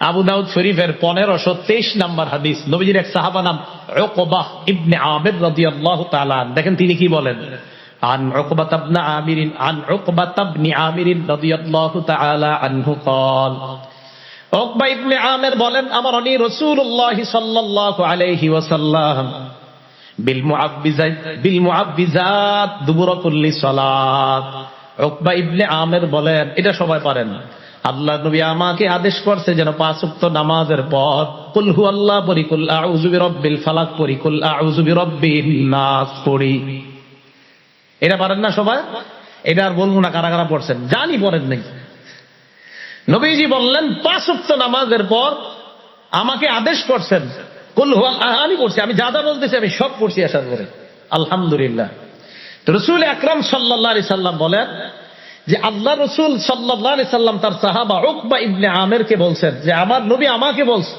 আবু দাউদ শরীফের পনেরোশো তেইশ নাম্বার হাদিস নবীজির এক সাহাবা নাম ওকবাহ ইবনে আমির রাদিয়াল্লাহু তাআলা আনহু। দেখেন তিনি কি বলেন عن عقبة بن عامر عن عقبة بن عامر رضي الله تعالى عنه قال عقبة ইবনে আমির বলেন আমার অনি রাসূলুল্লাহ সাল্লাল্লাহু আলাইহি ওয়াসাল্লাম বিল মুআব্বিজাত বিল মুআব্বিজাত দুবুর কুল্লি সালাত উকবা ইবনে আমির বলেন এটা সবাই পারেন আল্লাহ নবী আমাকে আদেশ করছে যেন পাঁচ ওয়াক্ত নামাজের পর কুল হু আল্লাহ পড়ি, কুল আউযু বিরাব্বিল ফালাক পড়ি, কুল আউযু বিরাব্বিন নাস পড়ি। এটা পারেন না সবাই? এটা আর বলব না কারা কারা পড়ছেন। জানি পড়েন নাই। নবীজি বললেন, পাঁচ ওয়াক্ত নামাজের পর আমাকে আদেশ করছেন। কুল হু আল্লাহ আমি করছি আমি যা যা বলতেছি আমি সব করছি আসার করে। আলহামদুলিল্লাহ। রসুল আকরাম সাল্লাহ সাল্লাম বলেন যে আল্লাহ রসুল সাল্লাম তার সাহাবা উকবা ইবনে আমেরকে বলছেন যে আমার নবী আমাকে বলছে,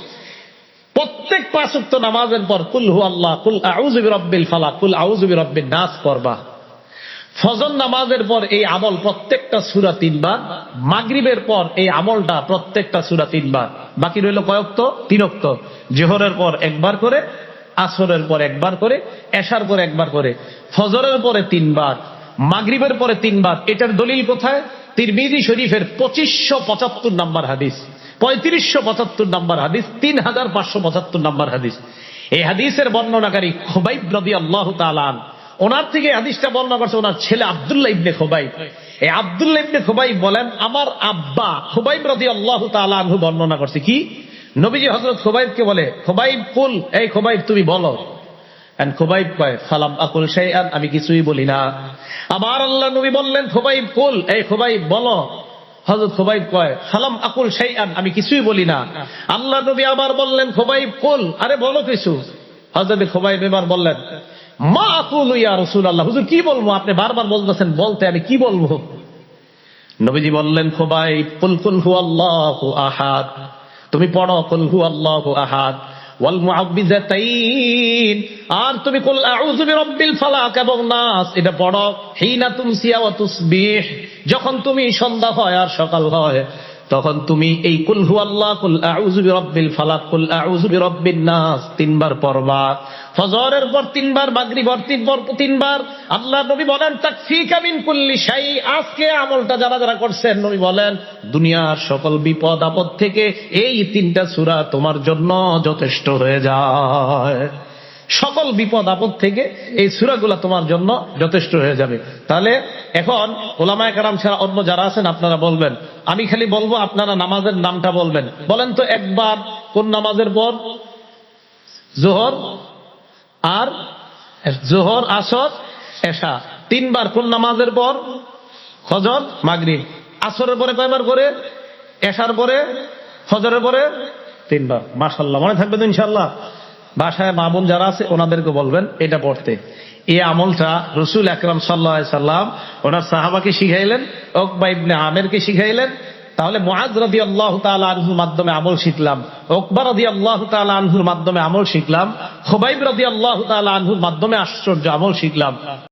প্রত্যেক পাঁচক্ত নামাজের পর কুল হু আল্লাহ, কুল আউজুবি রব্বিল ফালা কুল আউজুবি নাস করবা ফজর নামাজের পর এই আমল প্রত্যেকটা সুরা তিনবার, মাগরিবের পর এই আমলটা প্রত্যেকটা সুরা তিনবার। বাকি রইল কয়ক্ত তিনক্ত জোহরের পর একবার করে, আসরের পর একবার করে, এশার পর একবার করে, ফজরের পরে তিনবার। মাগরিবের পরে তিনবার। এটার দলিল কোথায়? তিরমিজি শরীফের পঁচিশশো পঁচাত্তর নাম্বার হাদিস। পঁয়ত্রিশশো পঁচাত্তর নাম্বার হাদিস তিন হাজার পাঁচশো পঁচাত্তর নাম্বার হাদিস। এই হাদিসের বর্ণনাকারী খোবাইব রবি আল্লাহ তালান ওনার থেকে হাদিসটা বর্ণনা করছে ওনার ছেলে আবদুল্লাহ ইবনে খোবাইব। এই আবদুল্লাহ ইবনে খোবাইব বলেন, আমার আব্বা খোবাইব রদি আল্লাহ তালু বর্ণনা করছে কি? নবীজি হজরত খোবাইবকে বলে, খোবাইব, কুল, এই খোবাইব তুমি বলো। And খোবাইব কয়, ফালাম আকুল শাইআন আমি কিছুই বলি না। আবার আল্লাহ নবী বললেন, খোবাইব, কুল এই খোবাইব, বলো। হজরত খোবাইব কয়, ফালাম আকুল শাইআন আমি কিছুই বলি না। আল্লাহ নবী আবার বললেন, খোবাইব, কুল আরে বলো কিছু। হজরত খোবাইব এবার বললেন, মা আকুল ইয়া রসুল আল্লাহ হুজুর, কি বলব? আপনি বারবার বলতেছেন, বলতে আমি কি বলব? নবীজি বললেন খোবাই কুল কুল হু আহাদ তুমি পড়ো, কুল হু আল্লাহ আহাদ ওয়াল আর তুমি এটা পড়ো। হিনা তুমসিয়া ওয়া যখন তুমি সন্ধ্যা হয় আর সকাল হয় তখন তুমি এই কুল হু আল্লাহ কুল আউযু বিরাব্বিল ফালাক, কুল আউযু বিরাব্বিন নাস তিনবার পড়বা। ফজরের পর তিনবার মাগরিব পর তিনবার। তিনবার আল্লাহ নবী বলেন, তাকফিকা মিন কুল্লি শাই আজকে আমলটা যারা যারা করছেন, নবী বলেন, দুনিয়ার সকল বিপদ আপদ থেকে এই তিনটা সূরা তোমার জন্য যথেষ্ট হয়ে যায়। সকল বিপদ আপদ থেকে এই সুরাগুলা তোমার জন্য যথেষ্ট হয়ে যাবে। তাহলে এখন ওলামায় কারাম ছাড়া অন্য যারা আছেন, আপনারা বলবেন, আমি খালি বলব আপনারা নামাজের নামটা বলবেন। বলেন তো একবার, কোন নামাজের পর? জোহর আর জোহর, আসর, এশা। তিনবার কোন নামাজের পর? ফজর মাগরিব। আসরের পরে কয়বার করে? এশার পরে? ফজরের পরে? তিনবার। মাশাল্লাহ মনে থাকবে তো ইনশাল্লাহ বাসায় মা বোন যারা আছে, ওনাদেরকে বলবেন, এটা পড়তে। এই আমলটা রসুল আকরাম সাল্লাহ সাল্লাম ওনার সাহাবাকে শিখাইলেন, ওকবা ইবনে আমেরকে শিখাইলেন। তাহলে মহাজ রদি আল্লাহ তাল আনহুর মাধ্যমে আমল শিখলাম, ওকবা রদি আল্লাহ তাল আনহুর মাধ্যমে আমল শিখলাম, খোবাইব রদি আল্লাহ তাল আনহুর মাধ্যমে আশ্চর্য আমল শিখলাম।